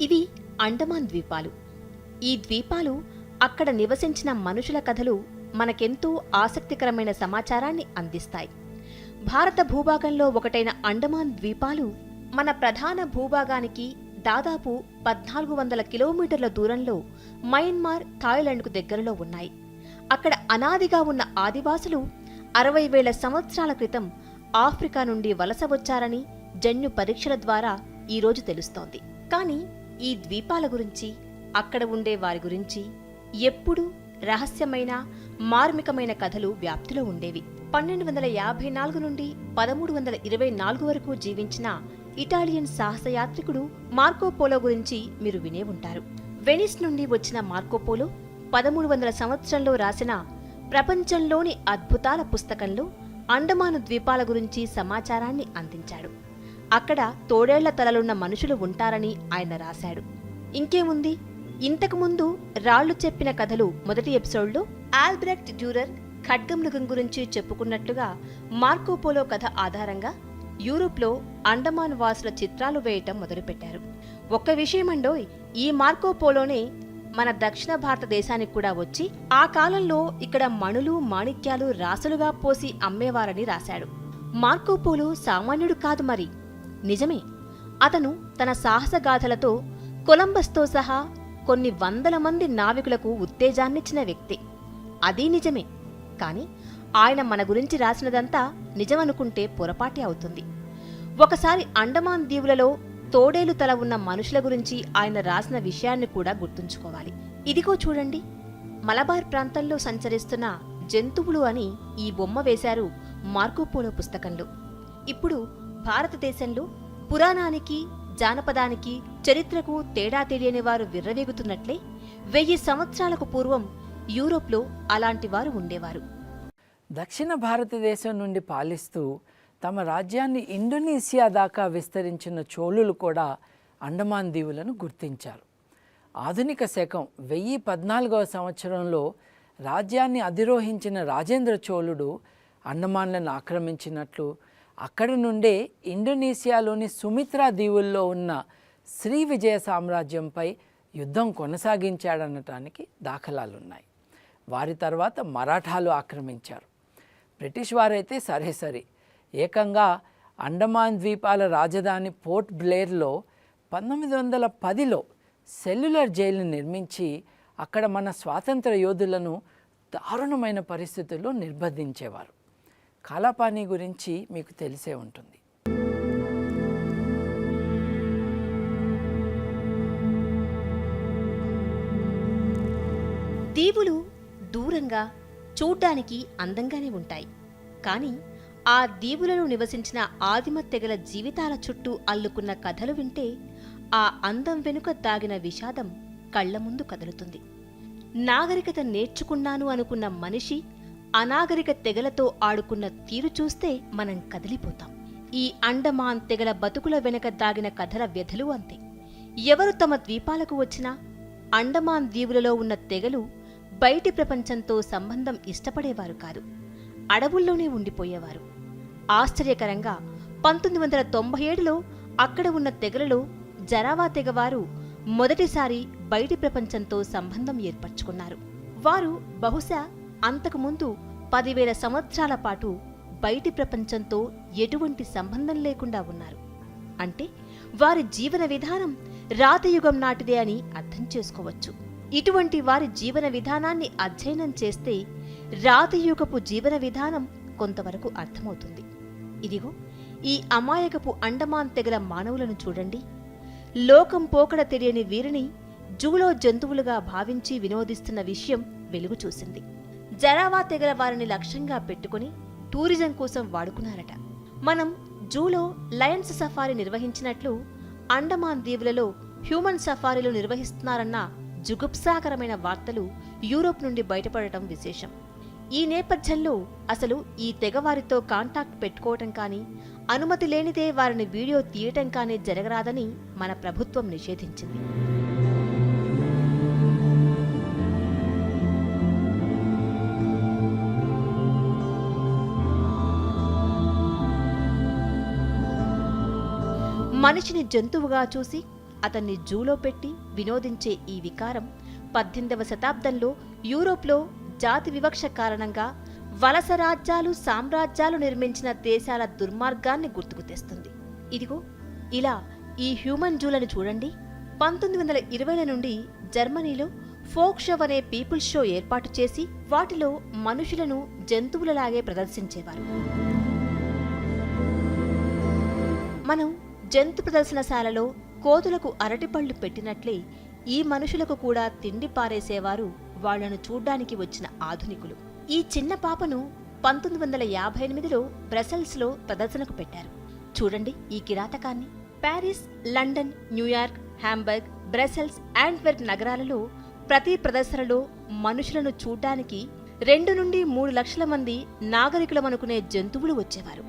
ఇవి అండమాన్ ద్వీపాలు. ఈ ద్వీపాలు అక్కడ నివసించిన మనుషుల కథలు మనకెంతో ఆసక్తికరమైన సమాచారాన్ని అందిస్తాయి. భారత భూభాగంలో ఒకటైన అండమాన్ ద్వీపాలు మన ప్రధాన భూభాగానికి దాదాపు పద్నాలుగు వందల కిలోమీటర్ల దూరంలో మయన్మార్ థాయిలాండ్కు దగ్గరలో ఉన్నాయి. అక్కడ అనాదిగా ఉన్న ఆదివాసులు అరవై వేల సంవత్సరాల క్రితం ఆఫ్రికా నుండి వలస వచ్చారని జన్యు పరీక్షల ద్వారా ఈరోజు తెలుస్తోంది. కానీ ఈ ద్వీపాల గురించి అక్కడ ఉండే వారి గురించి ఎప్పుడూ రహస్యమైన మార్మికమైన కథలు వ్యాప్తిలో ఉండేవి. పన్నెండు వందల యాభై నాలుగు నుండి పదమూడు వందల ఇరవై నాలుగు వరకు జీవించిన ఇటాలియన్ సాహసయాత్రికుడు మార్కోపోలో గురించి మీరు వినే ఉంటారు. వెనిస్ నుండి వచ్చిన మార్కోపోలో పదమూడు వందల సంవత్సరంలో రాసిన ప్రపంచంలోని అద్భుతాల పుస్తకంలో అండమాను ద్వీపాల గురించి సమాచారాన్ని అందించాడు. అక్కడ తోడేళ్ళ తలలున్న మనుషులు ఉంటారని ఆయన రాశాడు. ఇంకేముంది? ఇంతకుముందు రాళ్ళు చెప్పిన కథలు మొదటి ఎపిసోడ్లో ఆల్బ్రెక్ట్ డ్యూరర్ ఖడ్గమృగం గురించి చెప్పుకున్నట్లుగా మార్కోపోలో కథ ఆధారంగా యూరోప్లో అండమాన్ వాసుల చిత్రాలు వేయటం మొదలుపెట్టారు. ఒక్క విషయమండోయ్ ఈ మార్కోపోలోనే మన దక్షిణ భారతదేశానికి కూడా వచ్చి ఆ కాలంలో ఇక్కడ మణులు మాణిక్యాలు రాసులుగా పోసి అమ్మేవారని రాశాడు. మార్కోపోలో సామాన్యుడు కాదు మరి. నిజమే. అతను తన సాహసగాథలతో కొలంబస్తో సహా కొన్ని వందల మంది నావికులకు ఉత్తేజాన్నిచ్చిన వ్యక్తి. అదీ నిజమే. కాని ఆయన మన గురించి రాసినదంతా నిజమనుకుంటే పొరపాటి అవుతుంది. ఒకసారి అండమాన్ దీవులలో తోడేలు తల ఉన్న మనుషుల గురించి ఆయన రాసిన విషయాన్ని కూడా గుర్తుంచుకోవాలి. ఇదిగో చూడండి. మలబార్ ప్రాంతంలో సంచరిస్తున్న జంతువులు అని ఈ బొమ్మ వేశారు మార్కోపోలో పుస్తకంలో. ఇప్పుడు భారతదేశంలో పురాణానికి జానపదానికి చరిత్రకు తేడా తెలియని వారు విర్రవేగుతున్నట్లే వెయ్యి సంవత్సరాలకు పూర్వం యూరోప్లో అలాంటి వారు ఉండేవారు. దక్షిణ భారతదేశం నుండి పాలిస్తూ తమ రాజ్యాన్ని ఇండోనేషియా దాకా విస్తరించిన చోళులు కూడా అండమాన్ దీవులను గుర్తించారు. ఆధునిక శకం వెయ్యి పద్నాలుగవ సంవత్సరంలో రాజ్యాన్ని అధిరోహించిన రాజేంద్ర చోళుడు అండమాన్లను ఆక్రమించినట్లు అక్కడ నుండే ఇండోనేషియాలోని సుమిత్రా దీవుల్లో ఉన్న శ్రీ విజయ సామ్రాజ్యంపై యుద్ధం కొనసాగించాడనటానికి దాఖలాలున్నాయి. వారి తర్వాత మరాఠాలు ఆక్రమించారు. బ్రిటిష్ వారైతే సరే సరే. ఏకంగా అండమాన్ ద్వీపాల రాజధాని పోర్ట్ బ్లేర్లో పంతొమ్మిది వందల పదిలో సెల్యులర్ జైలు నిర్మించి అక్కడ మన స్వాతంత్ర యోధులను దారుణమైన పరిస్థితుల్లో నిర్బంధించేవారు. కాలాపాని గురించి మీకు తెలిసే ఉంటుంది. దీవులు దూరంగా చూడ్డానికి అందంగానే ఉంటాయి. కానీ ఆ దీవులను నివసించిన ఆదిమ తెగల జీవితాల చుట్టూ అల్లుకున్న కథలు వింటే ఆ అందం వెనుక దాగిన విషాదం కళ్ళ ముందు కదులుతుంది. నాగరికత నేర్చుకున్నాను అనుకున్న మనిషి అనాగరిక తెగలతో ఆడుకున్న తీరు చూస్తే మనం కదిలిపోతాం. ఈ అండమాన్ తెగల బతుకుల వెనక దాగిన కథల వ్యధలు అంతే. ఎవరు తమ ద్వీపాలకు వచ్చినా అండమాన్ దీవులలో ఉన్న తెగలు బయటి ప్రపంచంతో సంబంధం ఇష్టపడేవారు కాదు. అడవుల్లోనే ఉండిపోయేవారు. ఆశ్చర్యకరంగా పంతొమ్మిది వందల తొంభై ఏడులో అక్కడ ఉన్న తెగలలో జరావా తెగవారు మొదటిసారి బయటి ప్రపంచంతో సంబంధం ఏర్పరచుకున్నారు. వారు బహుశా అంతకుముందు పదివేల సంవత్సరాల పాటు బయటి ప్రపంచంతో ఎటువంటి సంబంధం లేకుండా ఉన్నారు. అంటే వారి జీవన విధానం రాతయుగం నాటిదే అని అర్థం చేసుకోవచ్చు. ఇటువంటి వారి జీవన విధానాన్ని అధ్యయనం చేస్తే రాతయుగపు జీవన విధానం కొంతవరకు అర్థమవుతుంది. ఇదిగో ఈ అమాయకపు అండమాన్ తెగల మానవులను చూడండి. లోకం పోకడ తెలియని వీరిని జూలో జంతువులుగా భావించి వినోదిస్తున్న విషయం వెలుగు చూసింది. జరావా తెగల వారిని లక్ష్యంగా పెట్టుకుని టూరిజం కోసం వాడుకున్నారట. మనం జూలో లయన్స్ సఫారీ నిర్వహించినట్లు అండమాన్ దీవులలో హ్యూమన్ సఫారీలు నిర్వహిస్తున్నారన్న జుగుప్సాకరమైన వార్తలు యూరోప్ నుండి బయటపడటం విశేషం. ఈ నేపథ్యంలో అసలు ఈ తెగవారితో కాంటాక్ట్ పెట్టుకోవటం కానీ అనుమతి లేనిదే వారిని వీడియో తీయటం కానీ జరగరాదని మన ప్రభుత్వం నిషేధించింది. మనిషిని జంతువుగా చూసి అతన్ని జూలో పెట్టి వినోదించే ఈ వికారం పద్దెనిమిదవ శతాబ్దంలో యూరోప్లో జాతి వివక్ష కారణంగా వలస రాజ్యాలు సామ్రాజ్యాలు నిర్మించిన దేశాల దుర్మార్గాన్ని గుర్తుకు తెస్తుంది. ఇదిగో ఇలా ఈ హ్యూమన్ జూలను చూడండి. పంతొమ్మిది వందల ఇరవైల నుండి జర్మనీలో ఫోక్ షో అనే పీపుల్ షో ఏర్పాటు చేసి వాటిలో మనుషులను జంతువులలాగే ప్రదర్శించేవారు. మనం జంతు ప్రదర్శనశాలలో కోతులకు అరటిపళ్ళు పెట్టినట్లే ఈ మనుషులకు కూడా తిండి పారేసేవారు వాళ్ళను చూడ్డానికి వచ్చిన ఆధునికులు. ఈ చిన్న పాపను పంతొమ్మిది వందల యాభై ఎనిమిదిలో బ్రసెల్స్లో ప్రదర్శనకు పెట్టారు. చూడండి ఈ కిరాతకాన్ని. Paris London New York Hamburg Brussels Antwerp నగరాలలో ప్రతి ప్రదర్శనలో మనుషులను చూడ్డానికి రెండు నుండి మూడు లక్షల మంది నాగరికులమనుకునే జంతువులు వచ్చేవారు.